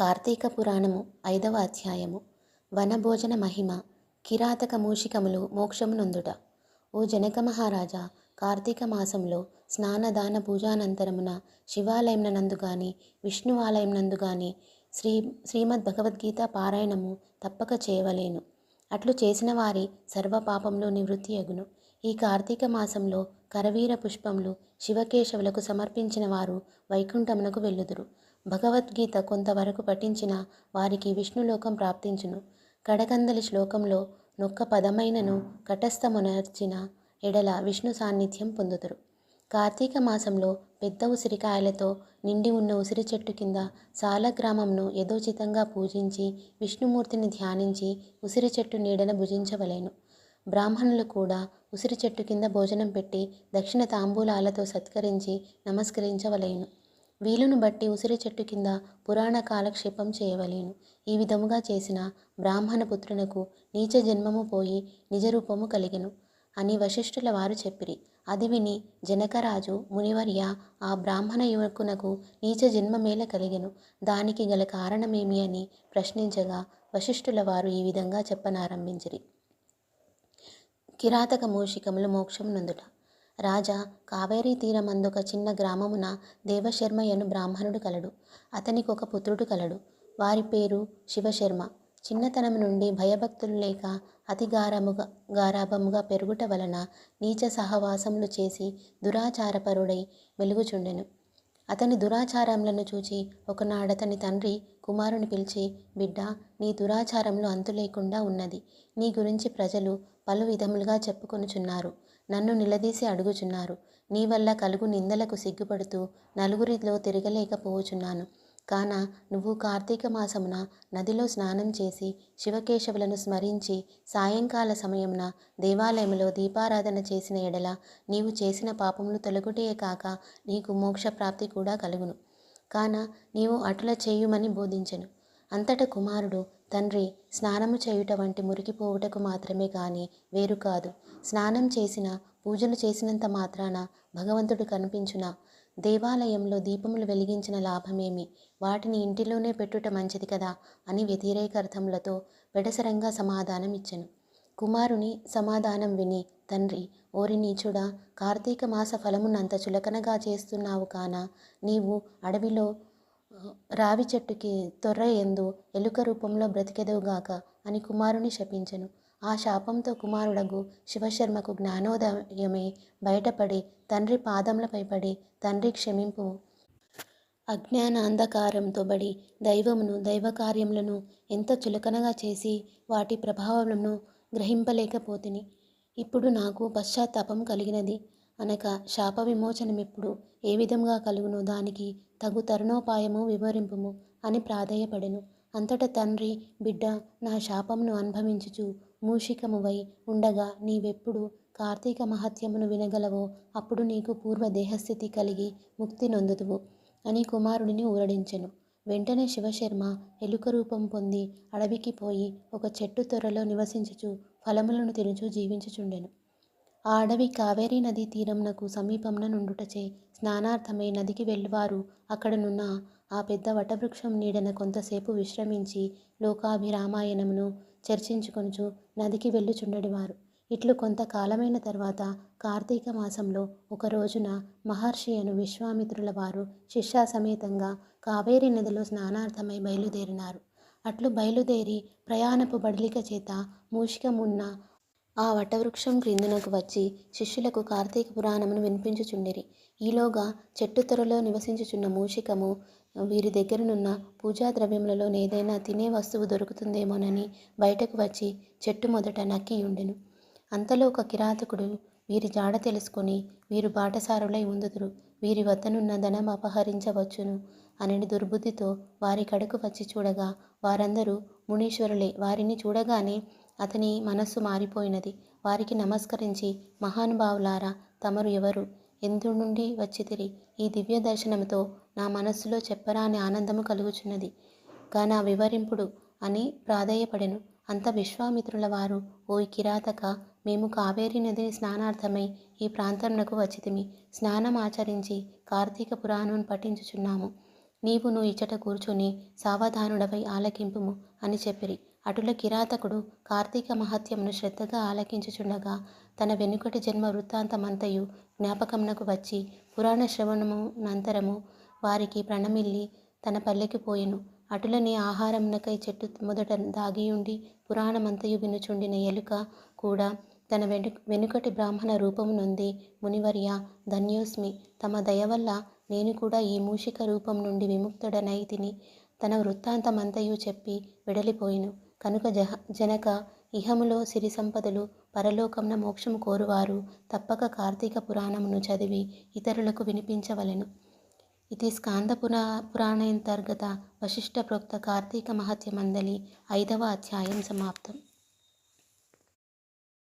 కార్తీక పురాణము ఐదవ అధ్యాయము. వనభోజన మహిమ కిరాతక మూషికములు మోక్షమునందుట ఓ జనక మహారాజా కార్తీక మాసంలో స్నానదాన పూజానంతరమున శివాలయంనందు గాని విష్ణు నందు గాని శ్రీ శ్రీమద్ భగవద్గీత పారాయణము తప్పక చేయవలేను. అట్లు చేసిన వారి సర్వ నివృత్తి అగును. ఈ కార్తీక మాసంలో కరవీర పుష్పములు శివకేశవులకు సమర్పించిన వారు వైకుంఠమునకు వెళ్ళుదురు. భగవద్గీత కొంతవరకు పఠించిన వారికి విష్ణులోకం ప్రాప్తించును. కడకందలి శ్లోకంలో నొక్క పదమైనను కటస్థమునర్చిన ఎడల విష్ణు సాన్నిధ్యం పొందుతురు కార్తీక మాసంలో పెద్ద ఉసిరికాయలతో నిండి ఉన్న ఉసిరి చెట్టు కింద సాలగ్రామంను యథోచితంగా పూజించి విష్ణుమూర్తిని ధ్యానించి ఉసిరి చెట్టు నీడన భుజించవలెను. బ్రాహ్మణులు కూడా ఉసిరి చెట్టు కింద భోజనం పెట్టి దక్షిణ తాంబూలాలతో సత్కరించి నమస్కరించవలేను. వీలును బట్టి ఉసిరి చెట్టు కింద పురాణ కాలక్షేపం చేయవలేను. ఈ విధముగా చేసిన బ్రాహ్మణ పుత్రునకు నీచ జన్మము పోయి నిజరూపము కలిగెను. అని వశిష్ఠుల వారు చెప్పిరి. అది విని జనకరాజు మునివర్య ఆ బ్రాహ్మణ యువకునకు నీచ జన్మమేల కలిగెను. దానికి గల కారణమేమి అని ప్రశ్నించగా వశిష్ఠుల వారు ఈ విధంగా చెప్పనారంభించిరి. కిరాతక మూషికములు మోక్షం నందుట. రాజా కావేరీ తీరమందొక చిన్న గ్రామమున దేవశర్మయ్యను బ్రాహ్మణుడు కలడు. అతనికి ఒక పుత్రుడు కలడు. వారి పేరు శివశర్మ. చిన్నతనం నుండి భయభక్తులు లేక అతి గారముగా గారాభముగా పెరుగుట వలన నీచ సహవాసములు చేసి దురాచారపరుడై వెలుగుచుండెను. అతని దురాచారములను చూచి ఒకనాడతని తండ్రి కుమారుని పిలిచి బిడ్డ నీ దురాచారంలో అంతు లేకుండా ఉన్నది. నీ గురించి ప్రజలు పలు విధములుగా చెప్పుకొనుచున్నారు. నన్ను నిలదీసి అడుగుచున్నారు. నీ వల్ల కలుగు నిందలకు సిగ్గుపడుతూ నలుగురిలో తిరగలేకపోవచున్నాను కాన నువ్వు కార్తీక మాసమున నదిలో స్నానం చేసి శివకేశవులను స్మరించి సాయంకాల సమయమున దేవాలయంలో దీపారాధన చేసిన ఎడల నీవు చేసిన పాపములు తొలగుటే కాక నీకు మోక్షప్రాప్తి కూడా కలుగును. కాన నీవు అటుల చేయుమని బోధించెను. అంతట కుమారుడు తండ్రి స్నానము చేయుట వంటి మురికిపోవుటకు మాత్రమే కానీ వేరు కాదు. స్నానం చేసిన పూజలు చేసినంత మాత్రాన భగవంతుడు కనిపించున? దేవాలయంలో దీపములు వెలిగించిన లాభమేమి? వాటిని ఇంటిలోనే పెట్టుట మంచిది కదా అని వ్యతిరేక అర్థములతో సమాధానం ఇచ్చను. కుమారుని సమాధానం విని తండ్రి ఓరి నీచుడా కార్తీక మాస ఫలమునంత చులకనగా చేస్తున్నావు కాన నీవు అడవిలో రావి చెట్టుకి తొర్ర ఎందు ఎలుక రూపంలో బ్రతికెదవుగాక అని కుమారుని శపించెను. ఆ శాపంతో కుమారుడగు శివశర్మకు జ్ఞానోదయమే. బయటపడి తండ్రి పాదములపై పడి తండ్రి క్షమింపు. అజ్ఞాన అంధకారంతో బడి దైవమును దైవకార్యములను ఎంత చులకనగా చేసి వాటి ప్రభావములను గ్రహింపలేకపోతిని. ఇప్పుడు నాకు పశ్చాత్తాపం కలిగినది. అనక శాప విమోచనమిప్పుడు ఏ విధంగా కలుగునో దానికి తగు తరుణోపాయము వివరింపుము అని ప్రాధేయపడెను. అంతట తండ్రి బిడ్డ నా శాపమును అనుభవించుచు మూషికమువై ఉండగా నీవెప్పుడు కార్తీక మహత్యమును వినగలవో అప్పుడు నీకు పూర్వ దేహస్థితి కలిగి ముక్తి నొందుదువు అని కుమారుడిని ఊరడించెను. వెంటనే శివశర్మ ఎలుక రూపం పొంది అడవికి పోయి ఒక చెట్టు తొర్రలో నివసించుచు ఫలములను తినుచు జీవించుచుండెను. ఆ అడవి కావేరీ నదీ తీరంనకు సమీపంన నుండుటచే స్నానార్థమై నదికి వెళ్ళువారు అక్కడనున్న ఆ పెద్ద వటవృక్షం నీడన కొంతసేపు విశ్రమించి లోకాభిరామాయణమును చర్చించుకొనుచు నదికి వెళ్ళుచుండడివారు. ఇట్లు కొంతకాలమైన తర్వాత కార్తీక మాసంలో ఒక రోజున మహర్షి అను విశ్వామిత్రుల వారు శిష్యా సమేతంగా కావేరీ నదిలో స్నానార్థమై బయలుదేరినారు. అట్లు బయలుదేరి ప్రయాణపు బడలిక చేత మూషికమున్న ఆ వటవృక్షం క్రిందునకు వచ్చి శిష్యులకు కార్తీక పురాణమును వినిపించుచుండిరి. ఈలోగా చెట్టు త్వరలో నివసించుచున్న మూషికము వీరి దగ్గరనున్న పూజా ద్రవ్యములలో ఏదైనా తినే వస్తువు దొరుకుతుందేమోనని బయటకు వచ్చి చెట్టు మొదట నక్కి ఉండెను అంతలో ఒక కిరాతకుడు వీరి జాడ తెలుసుకొని వీరు బాటసారులై ఉందుదురు. వీరి వద్దనున్న ధనం అపహరించవచ్చును అనని దుర్బుద్ధితో వారి కడుకు వచ్చి చూడగా వారందరూ మునీశ్వరులే వారిని చూడగానే అతని మనస్సు మారిపోయినది. వారికి నమస్కరించి మహానుభావులారా తమరు ఎవరు? ఎందు నుండి వచ్చితిరి? ఈ దివ్య దర్శనంతో నా మనస్సులో చెప్పరాని ఆనందము కలుగుచున్నది. గాన వివరింపుడు అని ప్రాధేయపడెను. అంత విశ్వామిత్రుల వారు ఓ కిరాతక మేము కావేరీ నదిని స్నానార్థమై ఈ ప్రాంతమునకు వచ్చితిమి. స్నానం ఆచరించి కార్తీక పురాణం పఠించుచున్నాము. నీవును ఇచ్చట కూర్చొని సావధానుడవై ఆలకింపుము అని చెప్పిరి. అటుల కిరాతకుడు కార్తీక మహత్యమును శ్రద్ధగా ఆలకించుచుండగా తన వెనుకటి జన్మ వృత్తాంతమంతయు జ్ఞాపకమునకు వచ్చి పురాణ శ్రవణము నంతరము వారికి ప్రణమిల్లి తన పల్లెకి పోయెను. అటులనే ఆహారమునకై చెట్టు మొదట దాగియుండి పురాణమంతయు వినుచుండిన ఎలుక కూడా తన వెను వెనుకటి బ్రాహ్మణ రూపము నొంది మునివర్య ధన్యోస్మి తమ దయ వల్ల నేను కూడా ఈ మూషిక రూపం నుండి విముక్తుడనై తిని తన వృత్తాంతమంతయు చెప్పి వెడలిపోయిను. కనుక జహ జనక ఇహములో సిరి సంపదలు పరలోకమున మోక్షము కోరువారు తప్పక కార్తీక పురాణమును చదివి ఇతరులకు వినిపించవలెను. ఇది స్కాంద పురా పురాణాంతర్గత వశిష్ఠ ప్రోక్త కార్తీక మహత్య మందలి ఐదవ అధ్యాయం సమాప్తం.